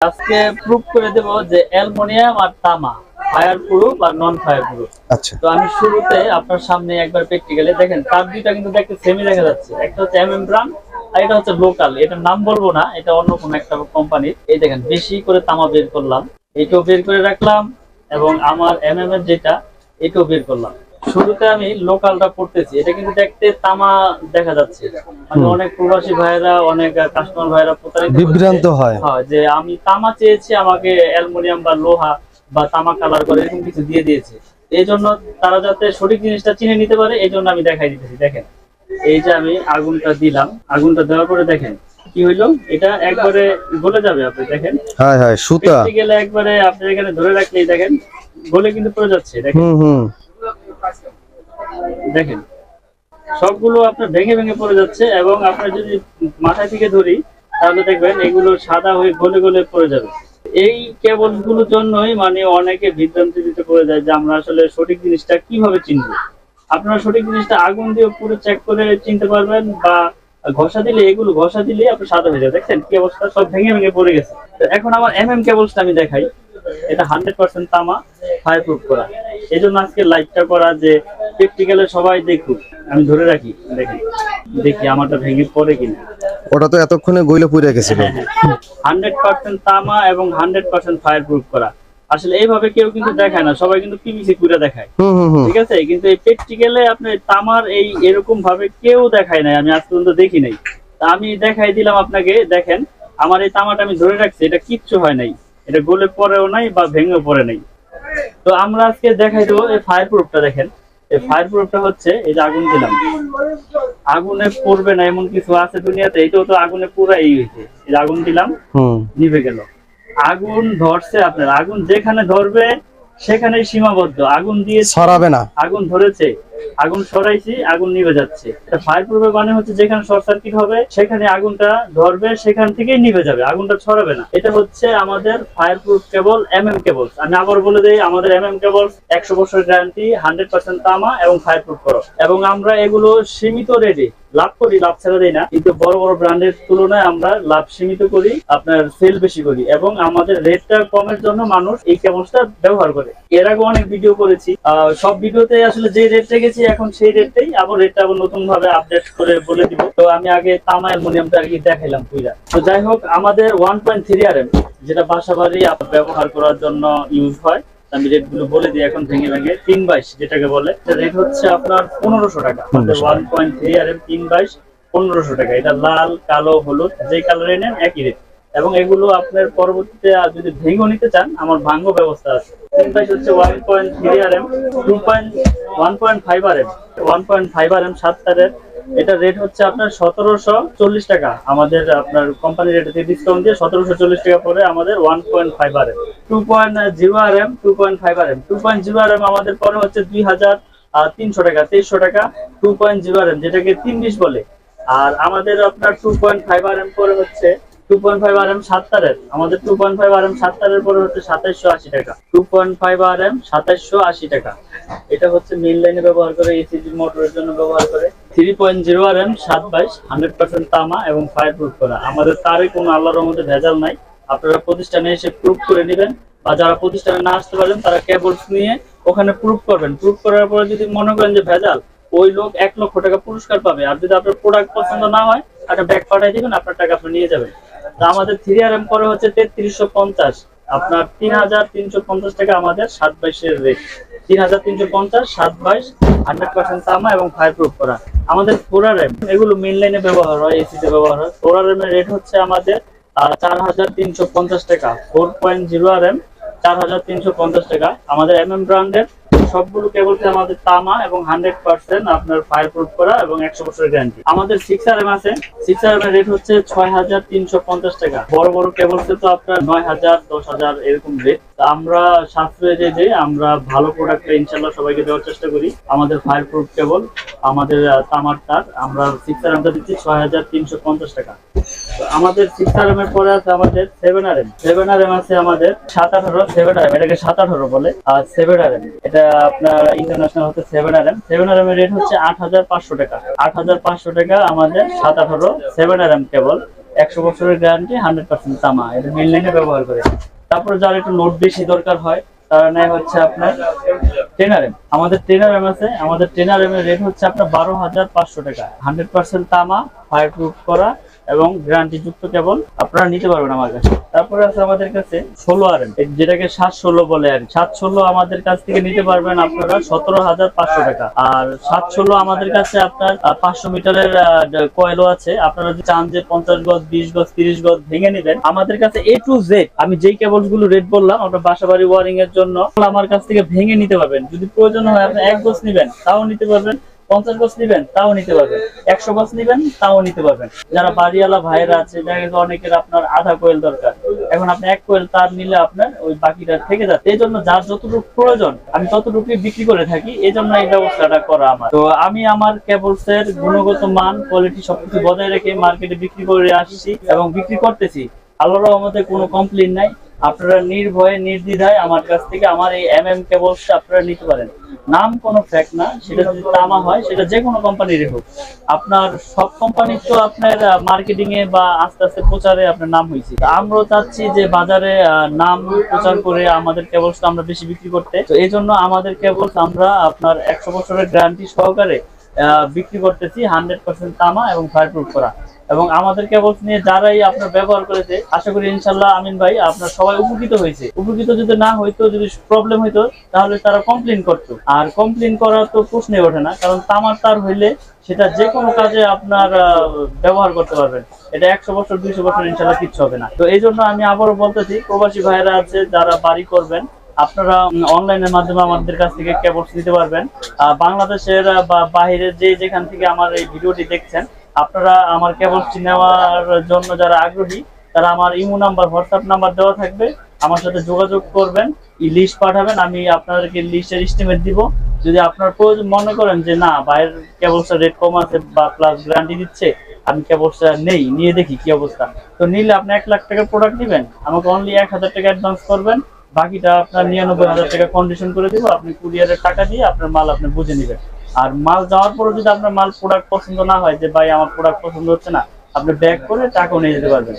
আজকে প্রুফ করে দেব যে অ্যালুমিনিয়াম আর তামা ফায়ার প্রুফ আর নন ফায়ার প্রুফ আচ্ছা। তো আমি শুরুতে আপনার সামনে একবার প্র্যাকটিক্যালি দেখেন তার দুইটা কিন্তু দেখতে সেমই দেখা যাচ্ছে। একটা হচ্ছে এম এম আর এটা হচ্ছে লোকাল এটার নাম বলব না এটা অন্য কোনো একটা কোম্পানির এই দেখেন বেশি করে তামা বের করলাম এটাও বের করে রাখলাম এবং আমার এম এম এর যেটা এটাও বের করলাম। শুরুতে আমি লোকালটা পড়তেছি। এটা কিন্তু দেখতে তামা দেখা যাচ্ছে। মানে অনেক প্রবাসী ভাইয়েরা অনেক কাস্টমার ভাইয়েরা প্রতারিত বিভ্রান্ত হয়। হ্যাঁ যে আমি তামা চেয়েছি আমাকে অ্যালুমিনিয়াম বা লোহা বা তামা কালার করে এরকম কিছু দিয়ে দিয়েছে। এই জন্য তারা যাতে সঠিক জিনিসটা চিনে নিতে পারে এই জন্য আমি দেখাই দিতেছি। দেখেন এই যে আমি আগুনটা দিলাম। আগুনটা দেওয়ার পরে দেখেন কি হইল? এটা একবারে গলে যাবে আপনি দেখেন। হ্যাঁ হ্যাঁ সুতা। গেলে একবারে আপনি এখানে ধরে রাখলেই দেখেন গলে কিন্তু পড়ে যাচ্ছে দেখেন। হুম হুম। দেখেন, সবগুলো আপনার ভেঙে ভেঙে পড়ে যাচ্ছে এবং আপনার যদি মাথায় থেকে ধরি, তাহলে দেখবেন এগুলো সাদা হয়ে গলে গলে পড়ে যাবে। এই কেবলগুলোর জন্যই মানে অনেকে বিভ্রান্তি দিতে পড়ে যায় যে আমরা আসলে সঠিক জিনিসটা কীভাবে চিনবো? আপনারা সঠিক জিনিসটা আগুন দিয়ে পুরো চেক করে চিনতে পারবেন বা ঘষা দিলে, এগুলো ঘষা দিলে আপনার সাদা হয়ে যাবে দেখছেন কি অবস্থা? সব ভেঙে ভেঙে পড়ে গেছে। এখন আমার এম এম কেবলসটা আমি দেখাই। এটা হান্ড্রেড পার্সেন্ট তামা ফায়ার প্রুফ করা। এই জন্য আজকে লাইভটা করা যে প্র্যাকটিক্যালে সবাই দেখুক। আমি ধরে রাখি দেখি দেখি আমারটা ভেঙে পড়ে কিনা। ওটা তো এতক্ষণে গইলে পুড়ে গেছিল। হান্ড্রেড পার্সেন্ট তামা এবং হান্ড্রেড পার্সেন্ট ফায়ার প্রুফ করা। আসলে এইভাবে কেউ কিন্তু দেখায় না সবাই কিন্তু পিভিসি করে দেখায়। ঠিক আছে? কিন্তু এই প্র্যাকটিক্যালে আপনি তামার এই এরকম ভাবে কেউ দেখায় নাই আমি আজ পর্যন্ত দেখি নাই। আমি দেখাই দিলাম আপনাকে দেখেন আমার এই তামাটা আমি ধরে রাখছি এটা কিচ্ছু হয় নাই। এটা গলে পড়েও নাই বা ভেঙে পড়ে নাই। তো আমরা আজকে দেখাই দেবো এই ফায়ার প্রুফটা দেখেন। এই ফায়ার প্রুফটা হচ্ছে এই যে আগুন দিলাম। আগুনে পড়বে না এমন কিছু আছে দুনিয়াতে এইটাও তো আগুনে পুরাই হয়েছে। এই যে আগুন দিলাম হুম। নিভে গেল। আগুন ধরছে আপনার। আগুন যেখানে ধরবে সেখানেই সীমাবদ্ধ। আগুন দিয়ে ছড়াবে না। আগুন ধরেছে। আগুন সরাইছি, আগুন নিভে যাচ্ছে। ফায়ার প্রুফের মানে হচ্ছে, যেখানে শর্ট সার্কিট হবে, সেখানে আগুনটা ধরবে, সেখান থেকেই নিভে যাবে, আগুনটা ছড়াবে না। এটা হচ্ছে আমাদের fire proof cable M M cable আমি আবার বলে দিই, আমাদের এম এম কেবল একশো বছর গ্যারান্টি হান্ড্রেড পার্সেন্ট তামা এবং ফায়ার প্রুফ করো। এবং আমরা এগুলো সীমিত রেটে লাভ করি, লাভ ছাড়া দেই না, কিন্তু বড় বড় ব্র্যান্ডের তুলনায় আমরা লাভ সীমিত করি, আপনার সেল বেশি করি। এবং আমাদের রেটটা কমের জন্য মানুষ এই কেবলসটা ব্যবহার করে। এর আগে অনেক ভিডিও করেছি। সব ভিডিওতে আসলে যে রেট রেখেছি এখন সেই রেটটাই আবার রেটটা আবার নতুন ভাবে আপডেট করে বলে দিব। তো আমি আগে তামা অ্যালুমিনিয়ামটা আর কি দেখাইলাম পুরা তো যাই হোক আমাদের one point three R M যেটা বাসা বাড়ি ব্যবহার করার জন্য ইউজ হয় আমি রেটগুলো বলে দিই এখন ভেঙে ভেঙে। তিন বাইশ যেটাকে বলে রেট হচ্ছে আপনার পনেরোশো টাকা। আমাদের one point three R M তিন বাইশ পনেরোশো টাকা। এটা লাল কালো হলুদ যে কালারে নেন একই রেট এবং এগুলো আপনার পরবর্তীতে আর যদি ভেঙে নিতে চান আমার ভাঙ্গ ব্যবস্থা আছে। তিন বাইশ হচ্ছে one point three R M two point one point five R one point five R M সাত তারের এটা রেট হচ্ছে আপনার সতেরোশো চল্লিশ টাকা। আমাদের আপনার কোম্পানি রেট ডিসকাউন্ট দিয়ে সতেরোশো চল্লিশ টাকা পরে আমাদের one point five R M two point zero R M two point five R M two point zero R M আমাদের পরে হচ্ছে দুই হাজার তিনশো টাকা, তেইশশো টাকা। Two point zero R M যেটাকে তিন বিশ বলে। আর আমাদের আপনার two point five R M পরে হচ্ছে two point five R M সাত তারের আমাদের two point five R M সাত তারের পরে হচ্ছে সাতাইশশো আশি টাকা। Two point five R M সাতাইশশো আশি টাকা। এটা হচ্ছে মেন লাইনে ব্যবহার করে এসিজি মোটরের জন্য ব্যবহার করে। Three point zero R M সাত বাইশ হান্ড্রেড পার্সেন্ট তামা এবং ফায়ার প্রুফ করা। আমাদের তারে কোনো আল্লাহর মধ্যে ভেজাল নাই। আপনারা প্রতিষ্ঠানে এসে প্রুফ করে নেবেন বা যারা প্রতিষ্ঠানে না আসতে পারেন, তারা কেবলস নিয়ে ওখানে প্রুফ করবেন। প্রুফ করার পরে যদি মনে করেন যে ভেজাল, ওই লোক এক লক্ষ টাকা পুরস্কার পাবে। আর যদি আপনার প্রোডাক্ট পছন্দ না হয়, একটা ব্যাগ পাঠিয়ে দিবেন, আপনার টাকা আপনি নিয়ে যাবেন। আমাদের থ্রি আর এম পরে হচ্ছে তেত্রিশশো পঞ্চাশ। আপনার তিন হাজার তিনশো পঞ্চাশ টাকা আমাদের সাত বাইশের রেট। তিন হাজার তিনশো পঞ্চাশ, সাত বাইশ, হান্ড্রেড পার্সেন্ট তামা এবং ফায়ার প্রুফ করা। আমাদের ফোরা র্যাম, এগুলো মেন লাইনে ব্যবহার হয় এসিতে ব্যবহার হয়। ফোরা র্যামের রেট হচ্ছে আমাদের চার হাজার তিনশো পঞ্চাশ টাকা। Four point zero R M চার হাজার তিনশো পঞ্চাশ টাকা। আমাদের এম এম ব্র্যান্ডের সবগুলো কেবলস আমাদের তামা এবং হান্ড্রেড পার্সেন্ট আপনার ফায়ার প্রুফ করা এবং একশো বছরের গ্যারান্টি আমাদের সিক্স আর এম আছে। সিক্স আর এম এর রেট হচ্ছে ছয় হাজার তিনশো পঞ্চাশ টাকা। বড় বড় কেবলসে তো আপনার নয় হাজার, দশ হাজার এরকম রেট আমরা সাশ্রয়ে যে যে আমরা ভালো প্রোডাক্ট ইনশাল্লাহ সবাইকে দেওয়ার চেষ্টা করি। আমাদের ফায়ার প্রুফ কেবল আমাদের তামার তার। আমরা সিক্স আর এমটা দিচ্ছি ছয় হাজার তিনশো পঞ্চাশ টাকা। আমাদের সিক্স এর পরে আছে আমাদের seven R M seven R M আছে আমাদের সাত আঠারো সেভেন আর এম এটাকে সাত আঠারো বলে। আর সেভেন আর এম এটা আপনার ইন্টারন্যাশনাল হচ্ছে seven R M seven R M এর রেট হচ্ছে আট হাজার পাঁচশো টাকা। আট হাজার পাঁচশো টাকা আমাদের সাত আঠারো সেভেন আর এম কেবল একশো বছরের গ্যারান্টি হান্ড্রেড পার্সেন্ট তামা। এটা মেন লাইনে ব্যবহার করে। তারপরে যার একটু লোড বেশি দরকার হয়, তারা নেয় হচ্ছে আপনার টেনার এম আমাদের টেনার এম আছে, আমাদের টেনার এম এর রেট হচ্ছে আপনার বারো হাজার পাঁচশো টাকা। হান্ড্রেড পার্সেন্ট তামা ফায়ার প্রুফ করা এবং গ্যারান্টি যুক্ত কেবল আপনারা নিতে পারবেন আমার কাছে। তারপরে আছে আমাদের কাছে ষোলো আর যেটাকে সাত ষোলো বলে আর। সাত ষোলো আমাদের কাছ থেকে নিতে পারবেন আপনারা সতেরো হাজার পাঁচশো টাকা। আর সাত ষোলো আমাদের কাছে আপনার পাঁচশো মিটারের কয়েলও আছে, আপনারা যদি চান যে পঞ্চাশ গজ, বিশ গজ, তিরিশ গজ ভেঙে নেবেন, আমাদের কাছে এ টু জেড আমি যেই কেবলগুলো রেট বললাম আপনার বাসা বাড়ি ওয়ারিং এর জন্য, আমার কাছ থেকে ভেঙে নিতে পারবেন। যদি প্রয়োজন হয় আপনি এক গজ নেবেন, তাও নিতে পারবেন। পঞ্চাশ গজ নিবেন, তাও নিতে পারবেন। একশো গজ নিবেন, তাও নিতে পারবেন। যারা বাড়িওয়ালা ভাইয়েরা আছে অনেকের আপনার আধা কোয়েল দরকার। এখন আপনি এক কোয়েল তার নিলে আপনার ওই বাকিটা থেকে যাচ্ছে। এই জন্য যার যতটুকু প্রয়োজন, আমি ততটুকুই বিক্রি করে থাকি। এই জন্য এই ব্যবস্থাটা করা আমার। তো আমি আমার কেবলস এর গুণগত মান কোয়ালিটি সবকিছু বজায় রেখে মার্কেটে বিক্রি করে আসছি এবং বিক্রি করতেছি। আল্লাহর রহমতে কোনো কমপ্লেন নাই। আপনারা নির্ভয়ে, নির্দ্বিধায় আমার কাছ থেকে আমার এই এম এম কেবলসটা আপনারা নিতে পারেন। নাম কোনো ফ্যাক্ট না, সেটা যদি তামা হয়, সেটা যে কোনো কোম্পানির হোক। আপনার সব কোম্পানির তো আপনার মার্কেটিং এ বা আস্তে আস্তে প্রচারে আপনার নাম হয়েছে। আমরাও চাচ্ছি যে বাজারে নাম প্রচার করে আমাদের কেবলসটা আমরা বেশি বিক্রি করতে। তো এই জন্য আমাদের কেবলস আমরা আপনার একশো বছরের গ্যারান্টি সহকারে বিক্রি করতেছি হান্ড্রেড পার্সেন্ট তামা এবং ফায়ার প্রুফ করা। এবং আমাদের কেবলস নিয়ে যারাই আপনার ব্যবহার করেছে, আশা করি ইনশাল্লাহ আমিন ভাই, আপনার সবাই উপকৃত হয়েছে। উপকৃত যদি না হইতো, যদি প্রবলেম হইতো, তাহলে তারা কমপ্লেন করতো। আর কমপ্লেন করার তো প্রশ্নই ওঠে না, কারণ তামার তার হইলে সেটা যে কোনো কাজে আপনার ব্যবহার করতে পারবেন। এটা একশো বছর, দুইশো বছর ইনশাল্লাহ কিচ্ছু হবে না। তো এই জন্য আমি আবারও বলতেছি, প্রবাসী ভাইয়েরা আছে, যারা বাড়ি করবেন, আপনারা অনলাইনের মাধ্যমে আমাদের কাছ থেকে কেবলস নিতে পারবেন। বাংলাদেশের বা বাহিরের যে যেখান থেকে আমার এই ভিডিওটি দেখছেন আপনারা আমার কেবলসটি নেওয়ার জন্য যারা আগ্রহী, তারা আমার ইমো নাম্বার হোয়াটসঅ্যাপ নাম্বার দেওয়া থাকবে। আমার সাথে যোগাযোগ করবেন লিস্ট পাঠাবেন, আমি আপনাদেরকে লিস্টের এস্টিমেট দিব। যদি আপনার প্রয়োজন মনে করেন যে না বাইরের কেবলসটা রেট কম আছে বা প্লাস গ্যারান্টি দিচ্ছে, আমি কেবলসটা নেই, নিয়ে দেখি কি অবস্থা। তো নিলে আপনি এক লাখ টাকার প্রোডাক্ট নেবেন, আমাকে অনলি এক হাজার টাকা অ্যাডভান্স করবেন, বাকিটা আপনার নিরানব্বই হাজার টাকা কন্ডিশন করে দিব, আপনি কুরিয়ারের টাকা দিয়ে আপনার মাল আপনি বুঝে নেবেন। আর মাল যাওয়ার পরে যদি আপনার মাল প্রোডাক্ট পছন্দ না হয় যে, ভাই, আমার প্রোডাক্ট পছন্দ হচ্ছে না, আপনি ব্যাক করে টাকাও নিয়ে যেতে পারবেন।